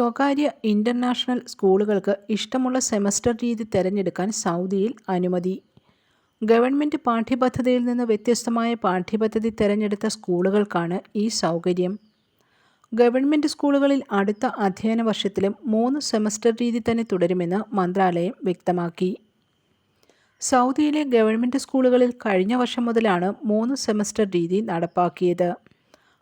സ്വകാര്യ ഇന്റർനാഷണൽ സ്കൂളുകൾക്ക് ഇഷ്ടമുള്ള സെമസ്റ്റർ രീതി തിരഞ്ഞെടുക്കാൻ സൗദിയിൽ അനുമതി. ഗവൺമെന്റ് പാഠ്യപദ്ധതിയിൽ നിന്ന് വ്യത്യസ്തമായ പാഠ്യപദ്ധതി തിരഞ്ഞെടുത്ത സ്കൂളുകൾക്കാണ് ഈ സൗകര്യം. ഗവൺമെന്റ് സ്കൂളുകളിൽ അടുത്ത അധ്യയന വർഷത്തിലും മൂന്ന് സെമസ്റ്റർ രീതി തന്നെ തുടരുമെന്ന് മന്ത്രാലയം വ്യക്തമാക്കി. സൗദിയിലെ ഗവൺമെന്റ് സ്കൂളുകളിൽ കഴിഞ്ഞ വർഷം മുതലാണ് മൂന്ന് സെമസ്റ്റർ രീതി നടപ്പാക്കിയത്.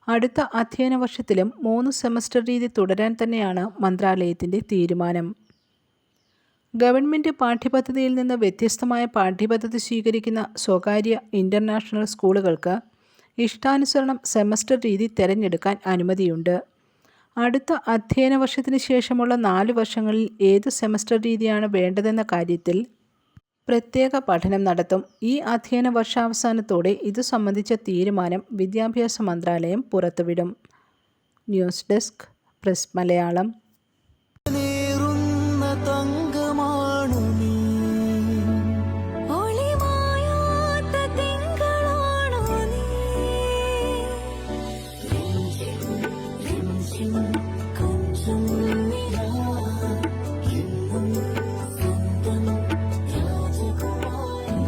അടുത്ത അധ്യയന വർഷത്തിലും മൂന്ന് സെമസ്റ്റർ രീതി തുടരാൻ തന്നെയാണ് മന്ത്രാലയത്തിന്റെ തീരുമാനം. ഗവൺമെന്റ് പാഠ്യപദ്ധതിയിൽ നിന്ന് വ്യത്യസ്തമായ പാഠ്യപദ്ധതി സ്വീകരിക്കുന്ന സ്വകാര്യ ഇന്റർനാഷണൽ സ്കൂളുകൾക്ക് ഇഷ്ടാനുസരണം സെമസ്റ്റർ രീതി തിരഞ്ഞെടുക്കാൻ അനുമതിയുണ്ട്. അടുത്ത അധ്യയന വർഷത്തിന് ശേഷമുള്ള നാല് വർഷങ്ങളിൽ ഏത് സെമസ്റ്റർ രീതിയാണ് വേണ്ടതെന്ന കാര്യത്തിൽ പ്രത്യേക പഠനം നടത്തും. ഈ അധ്യയന വർഷാവസാനത്തോടെ ഇതു സംബന്ധിച്ച തീരുമാനം വിദ്യാഭ്യാസ മന്ത്രാലയം പുറത്തുവിടും. News desk press Malayalam. രാജകുമാരി